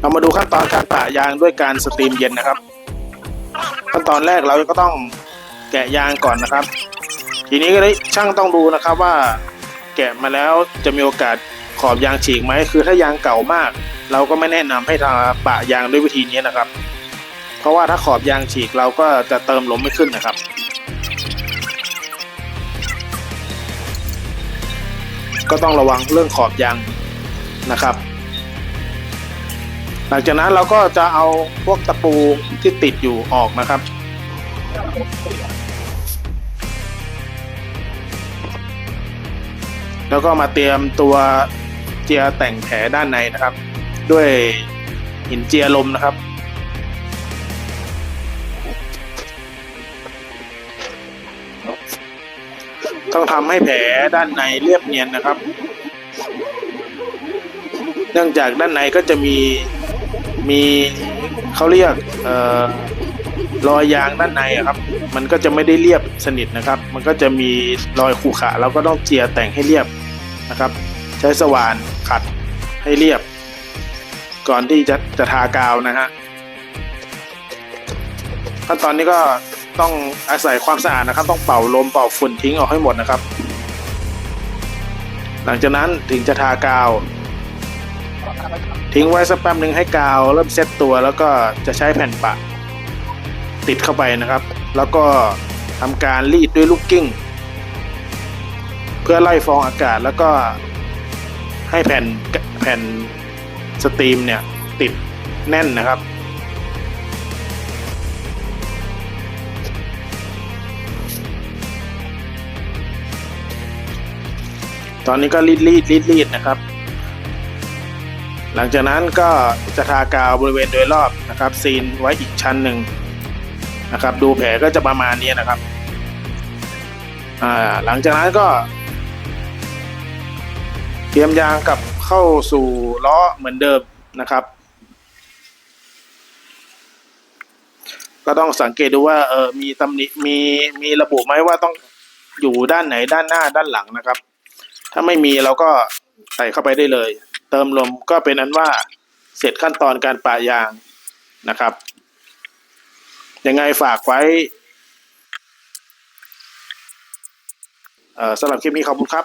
เรามาดูขั้นตอนการปะยางด้วยการสตรีมเย็นนะครับ ขั้นตอนแรกเราก็ต้องแกะยางก่อนนะครับ ทีนี้ก็ได้ช่างต้องดูนะครับว่า แกะมาแล้วจะมีโอกาสขอบยางฉีกไหมคือถ้ายางเก่ามาก เราก็ไม่แนะนำให้ทาปะยางด้วยวิธีนี้นะครับ เพราะว่าถ้าขอบยางฉีกเราก็จะเติมลมไม่ขึ้นนะครับก็ต้องระวังเรื่องขอบยางนะครับ หลังจากนั้นเราก็จะเอาพวกตะปูที่ติดอยู่ออกนะครับ แล้วก็มาเตรียมตัวเจียแต่งแผลด้านในนะครับ ด้วยหินเจียลมนะครับต้องทำให้แผลด้านในเรียบเนียนนะครับ เนื่องจากด้านในก็จะมี มีเขาเรียกออรอยยางด้านในครับ มันก็จะไม่ได้เรียบสนิทนะครับ มันก็จะมีรอยขรุขระเราก็ต้องเจียแต่งให้เรียบนะครับ ใช้สว่านขัดให้เรียบ ก่อนที่จะจะทากาวนะฮะขั้นตอนนี้ก็ต้องอาศัยความสะอาดนะครับ ต้องเป่าลมเป่าฝุ่นทิ้งออกให้หมดนะครับ หลังจากนั้นถึงจะทากาว ทิ้งไว้สักแป๊บหนึ่งให้กาวเริ่มเซตตัวแล้วก็จะใช้แผ่นปะ ติดเข้าไปนะครับ แล้วก็ทำการรีดด้วยลูกกิ้ง เพื่อไล่ฟองอากาศแล้วก็ให้แผ่นแผ่นสตรีมเนี่ยติดแน่นนะครับ ตอนนี้ก็รีดรีดรีดรีดนะครับ หลังจากนั้นก็จะทากาวบริเวณโดยรอบนะครับซีนไว้อีกชั้นหนึ่งนะครับ ดูแผลก็จะประมาณนี้นะครับหลังจากนั้นก็ เตรียมยางกลับเข้าสู่ล้อเหมือนเดิมนะครับ ก็ต้องสังเกตดูว่าเออมีตำหนิมีมีระบุไหมว่าต้องอยู่ด้านไหนด้านหน้าด้านหลังนะครับ ถ้าไม่มีเราก็ใส่เข้าไปได้เลย เติมลมก็เป็นอันว่าเสร็จขั้นตอนการปะยางนะครับ ยังไงฝากไว้สำหรับคลิปนี้ขอบคุณครับ